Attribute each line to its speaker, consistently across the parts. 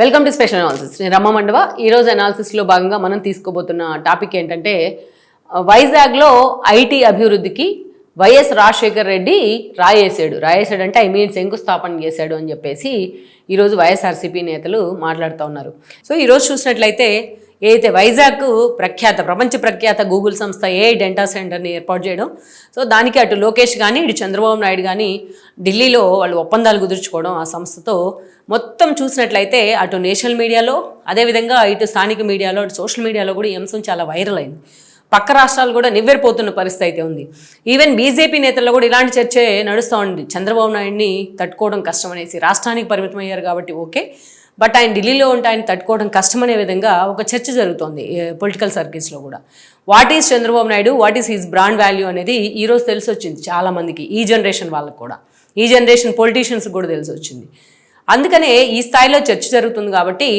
Speaker 1: Welcome to special analysis నేను రమ్మ మండవ. ఈరోజు అనాలిసిస్లో భాగంగా మనం తీసుకోబోతున్న టాపిక్ ఏంటంటే వైజాగ్లో ఐటీ అభివృద్ధికి వైఎస్ రాజశేఖర్ రెడ్డి రాయేశాడు. రాయేశాడు అంటే ఐ మీన్ శంకుస్థాపన చేశాడు అని చెప్పేసి ఈరోజు వైఎస్ఆర్సీపీ నేతలు మాట్లాడుతూ ఉన్నారు. సో ఈరోజు చూసినట్లయితే ఏదైతే వైజాగ్ ప్రఖ్యాత ప్రపంచ ప్రఖ్యాత గూగుల్ సంస్థ ఏ డెంటా సెంటర్ని ఏర్పాటు చేయడం సో దానికి అటు లోకేష్ కానీ ఇటు చంద్రబాబు నాయుడు కానీ ఢిల్లీలో వాళ్ళు ఒప్పందాలు కుదుర్చుకోవడం ఆ సంస్థతో మొత్తం చూసినట్లయితే అటు నేషనల్ మీడియాలో అదేవిధంగా ఇటు స్థానిక మీడియాలో అటు సోషల్ మీడియాలో కూడా ఈ అంశం చాలా వైరల్ అయింది. పక్క రాష్ట్రాలు కూడా నివ్వెరిపోతున్న పరిస్థితి అయితే ఉంది. ఈవెన్ బీజేపీ నేతల్లో కూడా ఇలాంటి చర్చే నడుస్తూ ఉంది. చంద్రబాబు నాయుడిని తట్టుకోవడం కష్టం అనేసి రాష్ట్రానికి పరిమితం అయ్యారు కాబట్టి ఓకే. బట్ ఆయన ఢిల్లీలో ఉంటే ఆయన తట్టుకోవడం కష్టమనే విధంగా ఒక చర్చ జరుగుతోంది పొలిటికల్ సర్కిల్స్లో కూడా. What is Chandrababu Naidu what is his brand value అనేది ఈరోజు తెలిసి వచ్చింది చాలామందికి ఈ జనరేషన్ వాళ్ళకు కూడా. ఈ జనరేషన్ పొలిటీషియన్స్ కూడా తెలిసి వచ్చింది అందుకనే ఈ స్థాయిలో చర్చ జరుగుతుంది కాబట్టి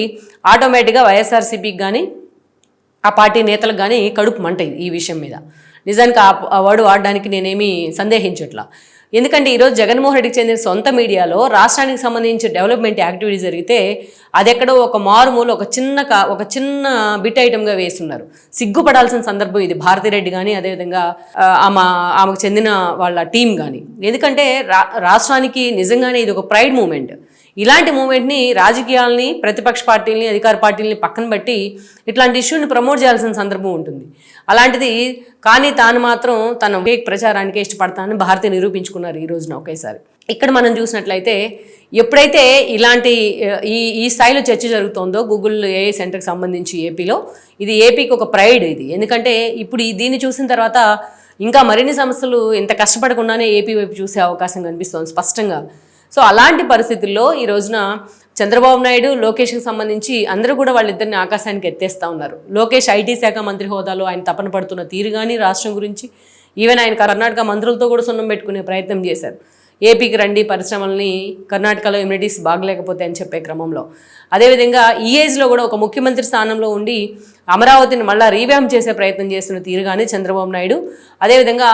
Speaker 1: ఆటోమేటిక్గా వైఎస్ఆర్సీపీకి కానీ ఆ పార్టీ నేతలకు కానీ కడుపు మంట ఈ విషయం మీద. నిజానికి ఆ ఆ వర్డ్ వాడడానికి నేనేమీ సందేహించట్లా. ఎందుకంటే ఈరోజు జగన్మోహన్ రెడ్డికి చెందిన సొంత మీడియాలో రాష్ట్రానికి సంబంధించి డెవలప్మెంట్ యాక్టివిటీ జరిగితే అది ఎక్కడో ఒక మారుమూల ఒక చిన్న ఒక చిన్న బిట్ ఐటమ్గా వేస్తున్నారు. సిగ్గుపడాల్సిన సందర్భం ఇది భారతిరెడ్డి కానీ అదేవిధంగా ఆమె ఆమెకు చెందిన వాళ్ళ టీం కానీ ఎందుకంటే రా రాష్ట్రానికి నిజంగానే ఇది ఒక ప్రైడ్ మూమెంట్. ఇలాంటి మూమెంట్ని రాజకీయాల్ని ప్రతిపక్ష పార్టీలని అధికార పార్టీలని పక్కన పెట్టి ఇట్లాంటి ఇష్యూని ప్రమోట్ చేయాల్సిన సందర్భం ఉంటుంది. అలాంటిది కానీ తాను మాత్రం తన ఫేక్ ప్రచారానికి ఇష్టపడతానని భారతి నిరూపించుకున్నారు ఈ రోజున ఒకేసారి. ఇక్కడ మనం చూసినట్లయితే ఎప్పుడైతే ఇలాంటి ఈ ఈ స్థాయిలో చర్చ జరుగుతోందో గూగుల్ ఏఐ సెంటర్కి సంబంధించి ఏపీలో ఇది ఏపీకి ఒక ప్రైడ్ ఇది. ఎందుకంటే ఇప్పుడు దీన్ని చూసిన తర్వాత ఇంకా మరిన్ని సంస్థలు ఇంత కష్టపడకుండానే ఏపీ వైపు చూసే అవకాశం కనిపిస్తోంది స్పష్టంగా. సో అలాంటి పరిస్థితుల్లో ఈ రోజున చంద్రబాబు నాయుడు లోకేష్కి సంబంధించి అందరూ కూడా వాళ్ళిద్దరిని ఆకాశానికి ఎత్తేస్తా ఉన్నారు. లోకేష్ ఐటీ శాఖ మంత్రి హోదాలో ఆయన తపన పడుతున్న తీరు కానీ రాష్ట్రం గురించి ఈవెన్ ఆయన కర్ణాటక మంత్రులతో కూడా సున్నం పెట్టుకునే ప్రయత్నం చేశారు. ఏపీకి రండి పరిశ్రమల్ని కర్ణాటకలో ఇమ్యూనిటీస్ బాగలేకపోతే అని చెప్పే క్రమంలో. అదేవిధంగా ఈ ఏజ్లో కూడా ఒక ముఖ్యమంత్రి స్థానంలో ఉండి అమరావతిని మళ్ళా రీవ్యామ్ చేసే ప్రయత్నం చేస్తున్న తీరు కానీ చంద్రబాబు నాయుడు. అదేవిధంగా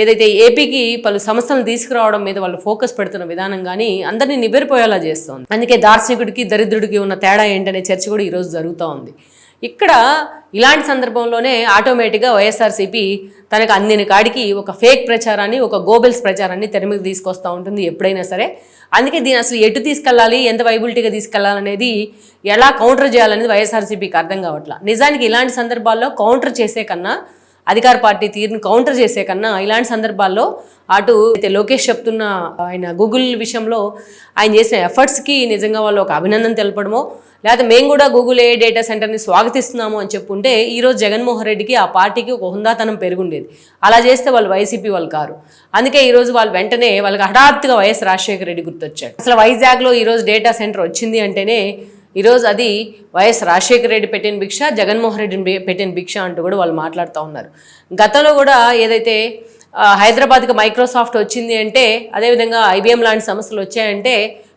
Speaker 1: ఏదైతే ఏపీకి పలు సమస్యలను తీసుకురావడం మీద వాళ్ళు ఫోకస్ పెడుతున్న విధానం కానీ అందరినీ నివ్వెరిపోయేలా చేస్తోంది. అందుకే దార్శనికుడికి దరిద్రుడికి ఉన్న తేడా ఏంటనే చర్చ కూడా ఈరోజు జరుగుతూ ఉంది. ఇక్కడ ఇలాంటి సందర్భంలోనే ఆటోమేటిక్గా వైఎస్ఆర్సీపీ తనకు అందిన కాడికి ఒక ఫేక్ ప్రచారాన్ని ఒక గోబెల్స్ ప్రచారాన్ని తెర మీద తీసుకొస్తూ ఉంటుంది ఎప్పుడైనా సరే. అందుకే దీన్ని అసలు ఎటు తీసుకెళ్ళాలి ఎంత వైబిలిటీగా తీసుకెళ్ళాలనేది ఎలా కౌంటర్ చేయాలనేది వైఎస్ఆర్సీపీకి అర్థం కావట్లా. నిజానికి ఇలాంటి సందర్భాల్లో కౌంటర్ చేసే కన్నా అధికార పార్టీ తీరును కౌంటర్ చేసే కన్నా ఇలాంటి సందర్భాల్లో అటు అయితే లోకేష్ చెప్తున్న ఆయన గూగుల్ విషయంలో ఆయన చేసిన ఎఫర్ట్స్కి నిజంగా వాళ్ళు ఒక అభినందన తెలపడమో లేకపోతే మేము కూడా గూగుల్ ఏ డేటా సెంటర్ని స్వాగతిస్తున్నాము అని చెప్పుంటే ఈరోజు జగన్మోహన్ రెడ్డికి ఆ పార్టీకి ఒక హుందాతనం పెరుగుండేది. అలా చేస్తే వాళ్ళు వైసీపీ వాళ్ళు కారు. అందుకే ఈరోజు వాళ్ళు వెంటనే వాళ్ళకి హఠాత్తుగా వైఎస్ రాజశేఖర రెడ్డి గుర్తొచ్చాడు అసలు వైజాగ్లో ఈరోజు డేటా సెంటర్ వచ్చింది అంటేనే ఈరోజు అది వైఎస్ రాజశేఖర రెడ్డి పెట్టిన భిక్ష జగన్మోహన్ రెడ్డి పెట్టిన భిక్ష అంటూ కూడా వాళ్ళు మాట్లాడుతూ ఉన్నారు. గతంలో కూడా ఏదైతే హైదరాబాద్కి మైక్రోసాఫ్ట్ వచ్చింది అంటే అదేవిధంగా ఐబీఎం లాంటి సంస్థలు వచ్చాయంటే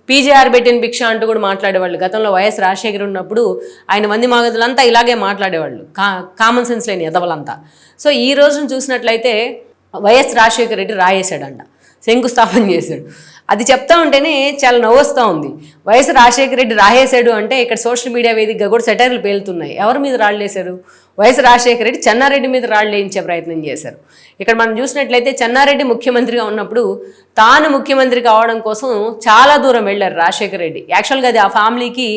Speaker 1: పీజేఆర్ పెట్టిన భిక్ష అంటూ కూడా మాట్లాడేవాళ్ళు. గతంలో వైఎస్ రాజశేఖర్ ఉన్నప్పుడు ఆయన మంది మాగదులంతా ఇలాగే మాట్లాడేవాళ్ళు. కా కామన్ సెన్స్ లేని ఎదవలంతా సో ఈ రోజును చూసినట్లయితే వైఎస్ రాజశేఖర రెడ్డి రాయేశాడంట. శంకుస్థాపన చేశాడు. అది చెప్తా ఉంటేనే చాలా నవ్వొస్తూ ఉంది. వైఎస్ రాజశేఖర రెడ్డి రాయేశాడు అంటే ఇక్కడ సోషల్ మీడియా వేదికగా కూడా సెటైర్లు పేలుతున్నాయి. ఎవరి మీద రాళ్ళు వేశారు? వైఎస్ రాజశేఖర రెడ్డి చెన్నారెడ్డి మీద రాళ్ళు వేయించే ప్రయత్నం చేశారు. ఇక్కడ మనం చూసినట్లయితే చెన్నారెడ్డి ముఖ్యమంత్రిగా ఉన్నప్పుడు తాను ముఖ్యమంత్రి కావడం కోసం చాలా దూరం వెళ్ళారు రాజశేఖర రెడ్డి. యాక్చువల్గా అది ఆ ఫ్యామిలీకి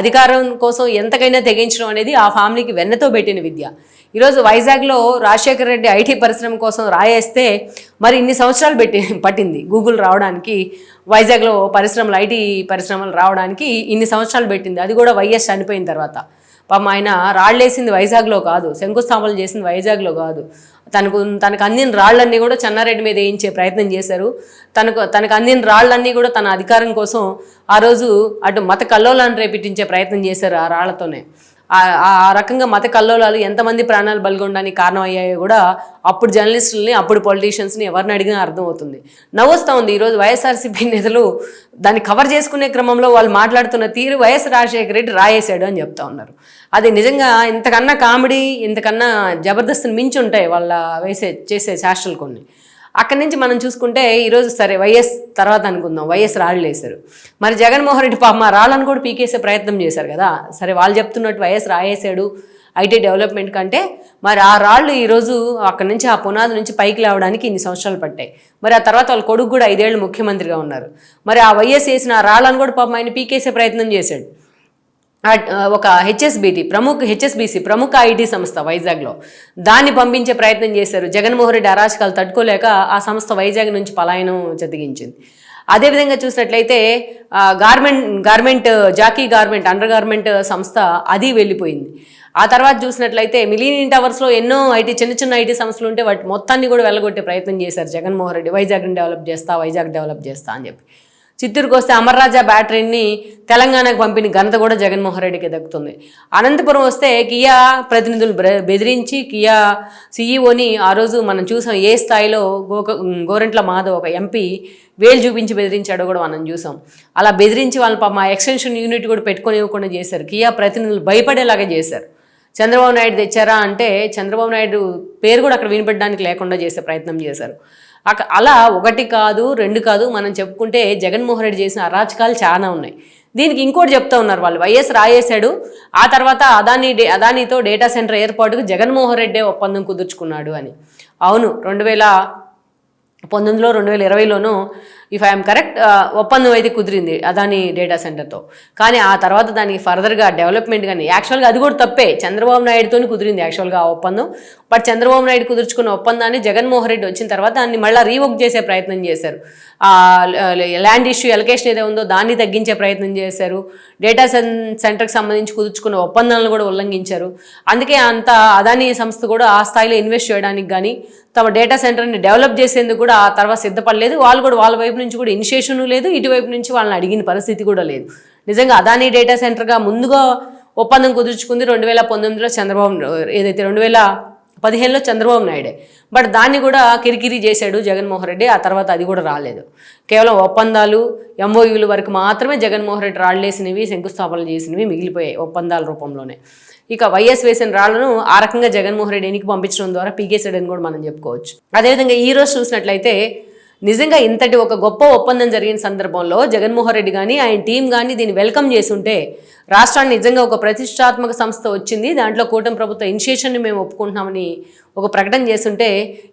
Speaker 1: అధికారం కోసం ఎంతకైనా తెగించడం అనేది ఆ ఫ్యామిలీకి వెన్నతో పెట్టిన విద్య. ఈరోజు వైజాగ్లో రాజశేఖర రెడ్డి ఐటీ పరిశ్రమ కోసం రాయేస్తే మరి ఇన్ని సంవత్సరాలు పెట్టి పట్టింది గూగుల్ రావడానికి. వైజాగ్లో పరిశ్రమలు ఐటీ పరిశ్రమలు రావడానికి ఇన్ని సంవత్సరాలు పెట్టింది. అది కూడా వైఎస్ చనిపోయిన తర్వాత. పాపం ఆయన రాళ్ళేసింది వైజాగ్లో కాదు. శంకుస్థాపనలు చేసింది వైజాగ్లో కాదు. తనకు తనకు అందిన రాళ్ళన్నీ కూడా చెన్నారెడ్డి మీద వేయించే ప్రయత్నం చేశారు. తనకు తనకు అందిన రాళ్ళన్నీ కూడా తన అధికారం కోసం ఆ రోజు అటు మత కల్లోలాన్ని రేపించే ప్రయత్నం చేశారు ఆ రాళ్ళతోనే. ఆ- ఆ రకంగా మత కల్లోలాలు ఎంతమంది ప్రాణాలు బలిగొనడానికి కారణం అయ్యాయో కూడా అప్పుడు జర్నలిస్టులని అప్పుడు పొలిటీషియన్స్ని ఎవరిని అడిగినా అర్థమవుతుంది. నవ్వొస్తూ ఉంది. ఈరోజు వైఎస్ఆర్సీపీ నేతలు దాన్ని కవర్ చేసుకునే క్రమంలో వాళ్ళు మాట్లాడుతున్న తీరు వైఎస్ రాజశేఖర రెడ్డి రాయేశాడు అని చెప్తా ఉన్నారు. అది నిజంగా ఇంతకన్నా కామెడీ ఇంతకన్నా జబర్దస్త్ని మించి ఉంటాయి వాళ్ళ వేసే చేసే శాస్త్రాలు కొన్ని. అక్కడి నుంచి మనం చూసుకుంటే ఈరోజు సరే వైఎస్ తర్వాత అనుకుందాం. వైఎస్ రాళ్ళు వేశారు. మరి జగన్మోహన్ రెడ్డి పాప రాళ్ళని రాళ్ళను కూడా పీకేసే ప్రయత్నం చేశారు కదా? సరే వాళ్ళు చెప్తున్నట్టు వైఎస్ రాయేశాడు ఐటీ డెవలప్మెంట్ కంటే. మరి ఆ రాళ్ళు ఈరోజు అక్కడి నుంచి ఆ పునాది నుంచి పైకి లేవడానికి ఇన్ని సంవత్సరాలు పట్టాయి. మరి ఆ తర్వాత వాళ్ళ కొడుకు కూడా ఐదేళ్ళు ముఖ్యమంత్రిగా ఉన్నారు. మరి ఆ వైఎస్ వేసిన ఆ రాళ్ళను కూడా పాపం ఆయన పీకేసే ప్రయత్నం చేశాడు. ఒక హెచ్ఎస్బిటి ప్రముఖ హెచ్ఎస్బిసి ప్రముఖ ఐటీ సంస్థ వైజాగ్లో. దాన్ని పంపించే ప్రయత్నం చేశారు. జగన్మోహన్ రెడ్డి అరాచకాలు తట్టుకోలేక ఆ సంస్థ వైజాగ్ నుంచి పలాయనం చదిగించింది అదేవిధంగా చూసినట్లయితే garment garment Jockey garment under garment సంస్థ అది వెళ్ళిపోయింది. ఆ తర్వాత చూసినట్లయితే మిలీనియన్ టవర్స్లో ఎన్నో ఐటీ చిన్న చిన్న ఐటీ సంస్థలు ఉంటే వాటి మొత్తాన్ని కూడా వెళ్ళగొట్టే ప్రయత్నం చేశారు జగన్మోహన్ రెడ్డి. వైజాగ్ని డెవలప్ చేస్తా వైజాగ్ డెవలప్ చేస్తా అని చెప్పి. చిత్తూరుకు వస్తే అమర్రాజా బ్యాటరీని తెలంగాణకు పంపిన ఘనత కూడా జగన్మోహన్ రెడ్డికి దక్కుతుంది. అనంతపురం వస్తే కియా ప్రతినిధులు బ్ర- బెదిరించి కియా సీఈఓని ఆ రోజు మనం చూసాం ఏ స్థాయిలో గోక గోరంట్ల మాధవ్ ఒక ఎంపీ వేలు చూపించి బెదిరించాడో కూడా మనం చూసాం. అలా బెదిరించి వాళ్ళ మా ఎక్స్టెన్షన్ యూనిట్ కూడా పెట్టుకొని ఇవ్వకుండా చేశారు. కియా ప్రతినిధులు భయపడేలాగా చేశారు. చంద్రబాబు నాయుడు తెచ్చారా అంటే చంద్రబాబు నాయుడు పేరు కూడా అక్కడ వినపడడానికి లేకుండా చేసే ప్రయత్నం చేశారు. అలా ఒకటి కాదు రెండు కాదు మనం చెప్పుకుంటే జగన్మోహన్ రెడ్డి చేసిన అరాచకాలు చాలా ఉన్నాయి. దీనికి ఇంకోటి చెప్తా ఉన్నారు వాళ్ళు. వైఎస్ రాయేశాడు ఆ తర్వాత అదాని డే అదానీతో డేటా సెంటర్ ఏర్పాటుకు జగన్మోహన్ రెడ్డే ఒప్పందం కుదుర్చుకున్నాడు అని. అవును రెండు వేల పంతొమ్మిదిలో రెండు వేల ఇరవైలోనూ ఇఫ్ ఐఎమ్ కరెక్ట్ ఒప్పందం అయితే కుదిరింది అదాని డేటా సెంటర్తో కానీ ఆ తర్వాత దానికి ఫర్దర్గా డెవలప్మెంట్ కానీ యాక్చువల్గా అది కూడా తప్పే. చంద్రబాబు నాయుడుతో కుదిరింది యాక్చువల్గా ఆ ఒప్పందం. బట్ చంద్రబాబు నాయుడు కుదుర్చుకున్న ఒప్పందాన్ని జగన్మోహన్ రెడ్డి వచ్చిన తర్వాత దాన్ని మళ్ళీ రీవోక్ చేసే ప్రయత్నం చేశారు. ఆ ల్యాండ్ ఇష్యూ ఎలకేషన్ ఏదో ఉందో దాన్ని తగ్గించే ప్రయత్నం చేశారు. డేటా సెన్ సెంటర్కి సంబంధించి కుదుర్చుకున్న ఒప్పందాలను కూడా ఉల్లంఘించారు. అందుకే అంత అదాని సంస్థ కూడా ఆ స్థాయిలో ఇన్వెస్ట్ చేయడానికి కానీ తమ డేటా సెంటర్ని డెవలప్ చేసేందుకు కూడా ఆ తర్వాత సిద్ధపడలేదు. వాళ్ళు కూడా వాళ్ళ వైపు నుంచి కూడా ఇనిషియేషన్ లేదు. ఇటువైపు నుంచి వాళ్ళని అడిగిన పరిస్థితి కూడా లేదు. నిజంగా అదానీ డేటా సెంటర్గా ముందుగా ఒప్పందం కుదుర్చుకుంది. రెండు వేల పంతొమ్మిదిలో చంద్రబాబు ఏదైతే రెండు వేల పదిహేనులో చంద్రబాబు నాయుడే. బట్ దాన్ని కూడా కిరికిరి చేశాడు జగన్మోహన్ రెడ్డి. ఆ తర్వాత అది కూడా రాలేదు. కేవలం ఒప్పందాలు ఎంఓయూల వరకు మాత్రమే జగన్మోహన్ రెడ్డి రాళ్ళేసినవి శంకుస్థాపనలు చేసినవి మిగిలిపోయాయి ఒప్పందాల రూపంలోనే. ఇక వైఎస్ వేసిన రాళ్ళను ఆ రకంగా జగన్మోహన్ రెడ్డి ఎన్నికి పంపించడం ద్వారా పీకేసాడని కూడా మనం చెప్పుకోవచ్చు. అదేవిధంగా ఈరోజు చూసినట్లయితే నిజంగా ఇంతటి ఒక గొప్ప ఒప్పందం జరిగిన సందర్భంలో జగన్మోహన్ రెడ్డి కానీ ఆయన టీం కానీ దీన్ని వెల్కమ్ చేసుంటే రాష్ట్రాన్ని నిజంగా ఒక ప్రతిష్టాత్మక సంస్థ వచ్చింది. దాంట్లో కూటమి ప్రభుత్వ ఇనిషియేషన్ని మేము ఒప్పుకుంటున్నామని ఒక ప్రకటన చేస్తుంటే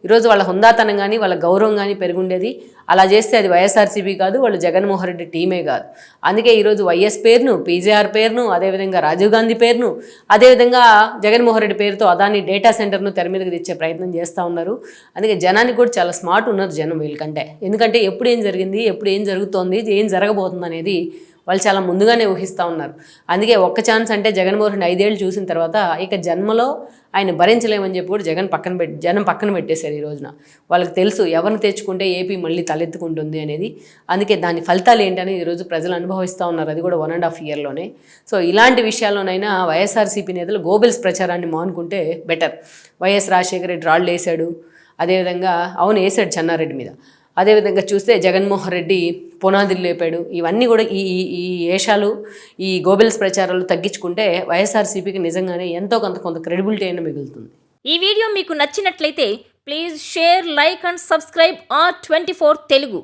Speaker 1: ఈరోజు వాళ్ళ హుందాతనం కానీ వాళ్ళ గౌరవం కానీ పెరుగుండేది. అలా చేస్తే అది వైఎస్ఆర్సీపీ కాదు వాళ్ళు జగన్మోహన్ రెడ్డి టీమే కాదు. అందుకే ఈరోజు వైఎస్ పేరును పీజీఆర్ పేరును అదేవిధంగా రాజీవ్ గాంధీ పేరును అదేవిధంగా జగన్మోహన్ రెడ్డి పేరుతో అదాని డేటా సెంటర్ను తెర మీదకి తెచ్చే ప్రయత్నం చేస్తూ ఉన్నారు. అందుకే జనానికి కూడా చాలా స్మార్ట్ ఉన్నారు జనం వీళ్ళకంటే. ఎందుకంటే ఎప్పుడు ఏం జరిగింది ఎప్పుడు ఏం జరుగుతోంది ఏం జరగబోతుంది అనేది వాళ్ళు చాలా ముందుగానే ఊహిస్తూ ఉన్నారు. అందుకే ఒక్క ఛాన్స్ అంటే జగన్మోహన్ రెడ్డి ఐదేళ్ళు చూసిన తర్వాత ఇక జన్మలో ఆయన భరించలేమని చెప్పి కూడా జగన్ పక్కన పెట్టి జనం పక్కన పెట్టేశారు ఈ రోజున. వాళ్ళకి తెలుసు ఎవరిని తెచ్చుకుంటే ఏపీ మళ్ళీ తలెత్తుకుంటుంది అనేది. అందుకే దాని ఫలితాలు ఏంటని ఈరోజు ప్రజలు అనుభవిస్తూ ఉన్నారు. అది కూడా వన్ అండ్ హాఫ్ ఇయర్లోనే సో ఇలాంటి విషయాల్లోనైనా వైఎస్ఆర్సీపీ నేతలు గోబెల్స్ ప్రచారాన్ని మానుకుంటే బెటర్. వైఎస్ రాజశేఖర రెడ్డి రాళ్ళు వేశాడు. అదేవిధంగా అవును వేశాడు చెన్నారెడ్డి మీద. అదేవిధంగా చూస్తే జగన్మోహన్ రెడ్డి పునాదులు లేపాడు. ఇవన్నీ కూడా ఈ ఈ- ఈ వేషాలు ఈ గోబెల్స్ ప్రచారాలు తగ్గించుకుంటే వైఎస్ఆర్సీపీకి నిజంగానే ఎంతో కొంత కొంత క్రెడిబిలిటీ అయినా మిగులుతుంది.
Speaker 2: ఈ వీడియో మీకు నచ్చినట్లయితే please share like and subscribe R twenty Telugu